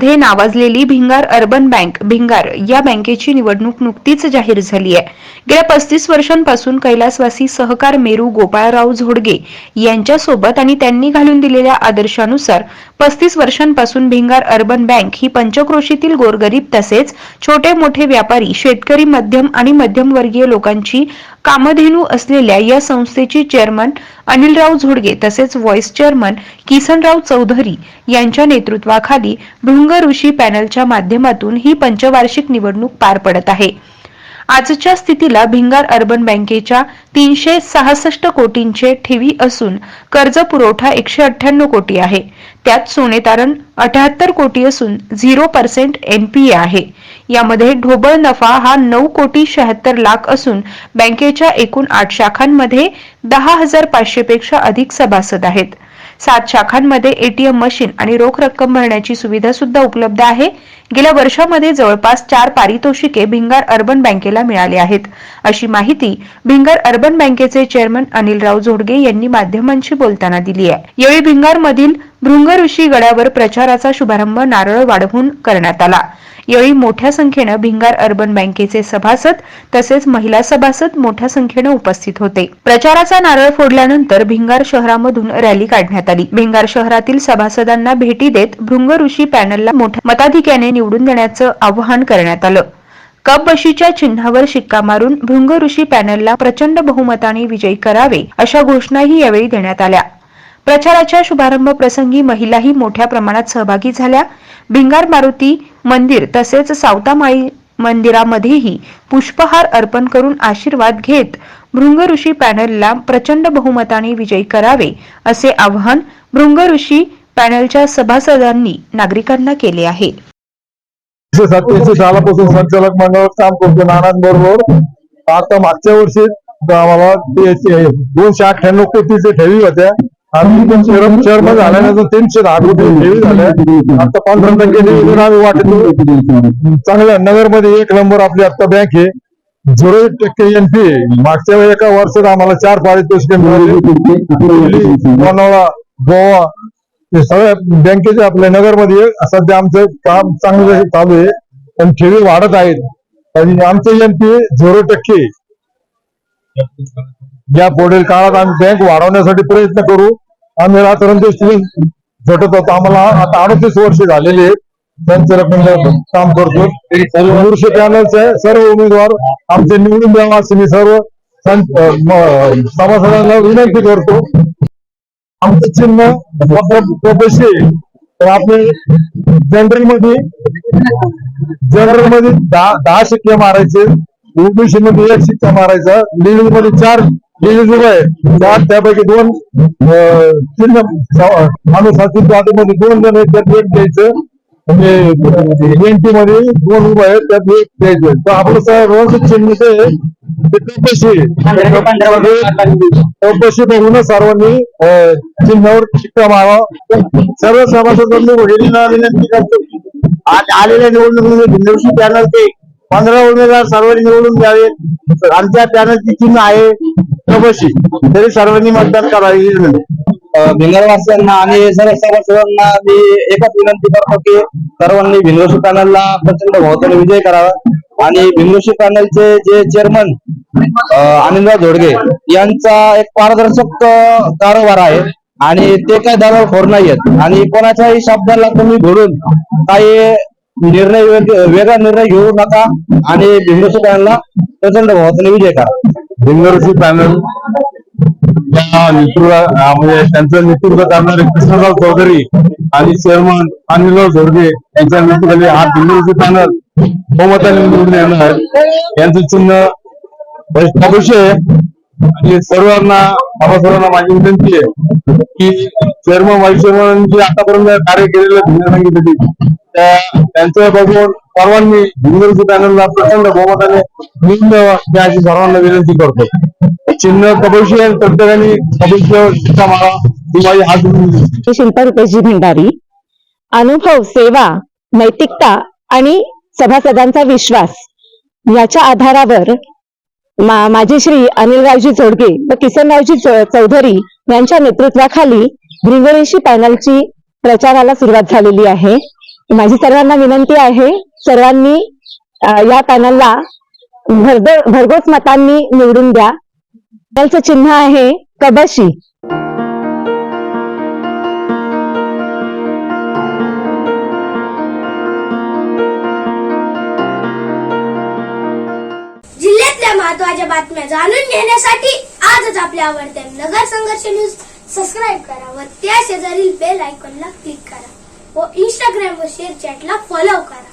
मध्ये नावाजलेली Bhingar urban bank Bhingar या बँकेची निवडणूक नुकतीच जाहीर झाली आहे. गेल्या पस्तीस वर्षांपासून कैलासवासी सहकार मेरू गोपाळराव झोडगे यांच्यासोबत आणि त्यांनी घालून दिलेल्या आदर्शानुसार पस्तीस वर्षांपासून भिंगार अर्बन बँक ही पंचक्रोशीतील गोरगरीब तसेच छोटे मोठे व्यापारी शेतकरी मध्यम आणि मध्यमवर्गीय लोकांची कामधेनू असलेल्या या संस्थेची चेअरमन अनिलराव झोडगे तसेच व्हाईस चेअरमन किसनराव चौधरी यांच्या नेतृत्वाखाली संघ ऋषी पॅनलच्या माध्यमातून ही पंचवार्षिक निवडणूक पार पडत आहे. आजच्या स्थितीला भिंगार अर्बन बँकेच्या तीनशे सहासष्ट कोटींचे ठेवी असून कर्ज पुरवठा एकशे अठ्ठ्याण्णव कोटी आहे. त्यात सोने तारण अठ्याहत्तर कोटी असून झिरो पर्सेंट एनपीए आहे. यामध्ये ढोबळ नफा हा नऊ कोटी शहात्तर लाख असून बँकेच्या एकूण आठ शाखांमध्ये दहा हजार पाचशे पेक्षा अधिक सभासद आहेत. सात शाखांमध्ये एटीएम मशीन आणि रोख रक्कम भरण्याची सुविधा सुद्धा उपलब्ध आहे. गेल्या वर्षामध्ये जवळपास चार पारितोषिके भिंगार अर्बन बँकेला मिळाली आहेत. अशी माहिती भिंगार अर्बन बँकेचे चेअरमन अनिलराव झोडगे यांनी माध्यमांशी बोलताना दिली आहे. यावेळी भिंगार मधील भृंग ऋषी गडावर प्रचाराचा शुभारंभ नारळ वाढवून करण्यात आला. यावेळी मोठ्या संख्येनं भिंगार अर्बन बँकेचे सभासद तसेच महिला सभासद मोठ्या संख्येनं उपस्थित होते. प्रचाराचा नारळ फोडल्यानंतर भिंगार शहरामधून रॅली काढण्यात आली. भिंगार शहरातील सभासदांना भेटी देत भृंग ऋषी पॅनलला मोठ्या मताधिक्याने निवडून देण्याचं आवाहन करण्यात आलं. कप बशीच्या चिन्हावर शिक्का मारून भृंग ऋषी पॅनलला प्रचंड बहुमताने विजयी करावे अशा घोषणाही यावेळी देण्यात आल्या. प्रचाराच्या शुभारंभ प्रसंगी महिलाही मोठ्या प्रमाणात सहभागी झाल्या. भिंगार मारुती मंदिर तसेच सावतामाळी मंदिरामध्येही पुष्पहार अर्पण करून आशीर्वाद घेत भृंग ऋषी पॅनलला प्रचंड बहुमताने विजयी करावे असे आवाहन भृंग ऋषी पॅनलच्या सभासदांनी नागरिकांना केले आहे. सत्याऐंशी सालापासून संचालक मंडळावर काम करतो नानांबरोबर आता मागच्या वर्षी आम्हाला दोनशे अठ्ठ्याण्णव कोटीचे ठेवी होत्या. आणि चेअरमन झाल्यानंतर तीनशे दहा कोटी ठेवी झाल्या आता पंधरा टक्के निवडून आम्ही वाटतो चांगल्या नगरमध्ये एक नंबर आपली आता बँक आहे. झिरो टक्के एनपी मागच्या एका वर्षात आम्हाला चार पारितोषिके मिळाली लोणावळा गोवा हे सगळ्या बँकेचे आपल्या नगरमध्ये सध्या आमचं काम चांगलं चालू आहे. पण ठेवी वाढत आहेत. आणि आमचं एनपी झिरो टक्के या पुढील काळात आम्ही बँक वाढवण्यासाठी प्रयत्न करू आम्ही रात्रंदिवस झटत होतो आम्हाला आता अडतीस वर्ष झालेली आहेत. संचालक मंडळ काम करतो पुरुष पॅनलचे सर्व उमेदवार आमचे निवडून द्यावा असे मी सर्व सभासदांना विनंती करतो. आमचं चिन्ह तर आपले जनरलमध्ये जनरलमध्ये दहा दहा शिक्के मारायचे ओबीसी मध्ये एक शिक्का मारायचा लिव्हिंगमध्ये चार चार त्यापैकी दोन तीन माणूस असतील आतमध्ये दोन जण आहेत त्यात एक द्यायचं. म्हणजे एनटी मध्ये दोन उभं आहेत त्यात एक द्यायचं. तर आपलं सर्वांचं चिन्ह ते आहे, चौकशी कपाशी आहे. बघूनच सर्वांनी चिन्हावर शिक्का मारावा. सर्व सभासदांनी वडिलांना विनंती करतो. आज आलेल्या निवडणुकीमध्ये भिंदवशी पॅनलचे पंधरा उमेदवार सर्वांनी निवडून द्यावे आमच्या पॅनलची चिन्ह आहे. कपाशी तरी सर्वांनी मतदान करावी विनंती. भिंगरवासियांना आणि सर्व सभासदांना मी एकच विनंती करतो की सर्वांनी भिंगोशी पॅनलला प्रचंड बहुताने विजय करावा. आणि भिंगोशी पॅनलचे जे चेअरमन अनिलराव झोडगे यांचा एक पारदर्शक अं, कारभार आहे. आणि ते काही दलालखोर नाहीयेत. आणि कोणाच्याही शब्दाला तुम्ही घडून काही निर्णय वेगळा निर्णय घेऊ नका. आणि भिंगोशी पॅनलला प्रचंड बहुताने विजय करा. भिंगरशी पॅनल. या नेतृत्व म्हणजे त्यांचं नेतृत्व करणारे कृष्णराव चौधरी आणि चेअरमन अनिलराव झोरगे यांच्या नेतृत्वाखाली हा भिंगरशी पॅनल बहुमताने निवडून येणार. यांचं चिन्ह आहे. आणि सर्वांना सर्वांना माझी विनंती आहे की चेअरमन वाईस चेअरमन जे आतापर्यंत कार्य केलेलं भिंगरसाठी त्या त्यांचं बघून सर्वांनी भिंगरशी पॅनलला प्रचंड बहुमताने निवडून द्यावा मी अशी सर्वांना विनंती करतो. चिन्ह कबशी आहे प्रत्येकाने कबशी मला ही माझी हात जोडून शिल्पा रुपेशजी भंडारी. अनुभव सेवा नैतिकता आणि सभासदांचा विश्वास याच्या आधारावर मा माझे श्री अनिलरावजी जोडगे व किसनरावजी चौ- चौधरी यांच्या नेतृत्वाखाली भृंगरेशी पॅनलची प्रचाराला सुरुवात झालेली आहे. माझी सर्वांना विनंती आहे सर्वांनी या पॅनलला भरघोस मतांनी निवडून द्या. पॅनलचं चिन्ह आहे कबशी. जिल्ह्यातल्या महत्त्वाच्या बातम्या जाणून घेण्यासाठी आजच आपल्या आवडत्या नगर संघर्ष न्यूज सबस्क्राईब करा व त्या शेजारील बेल आयकॉनला क्लिक करा व इंस्टाग्राम व शेअर चॅटला फॉलो करा.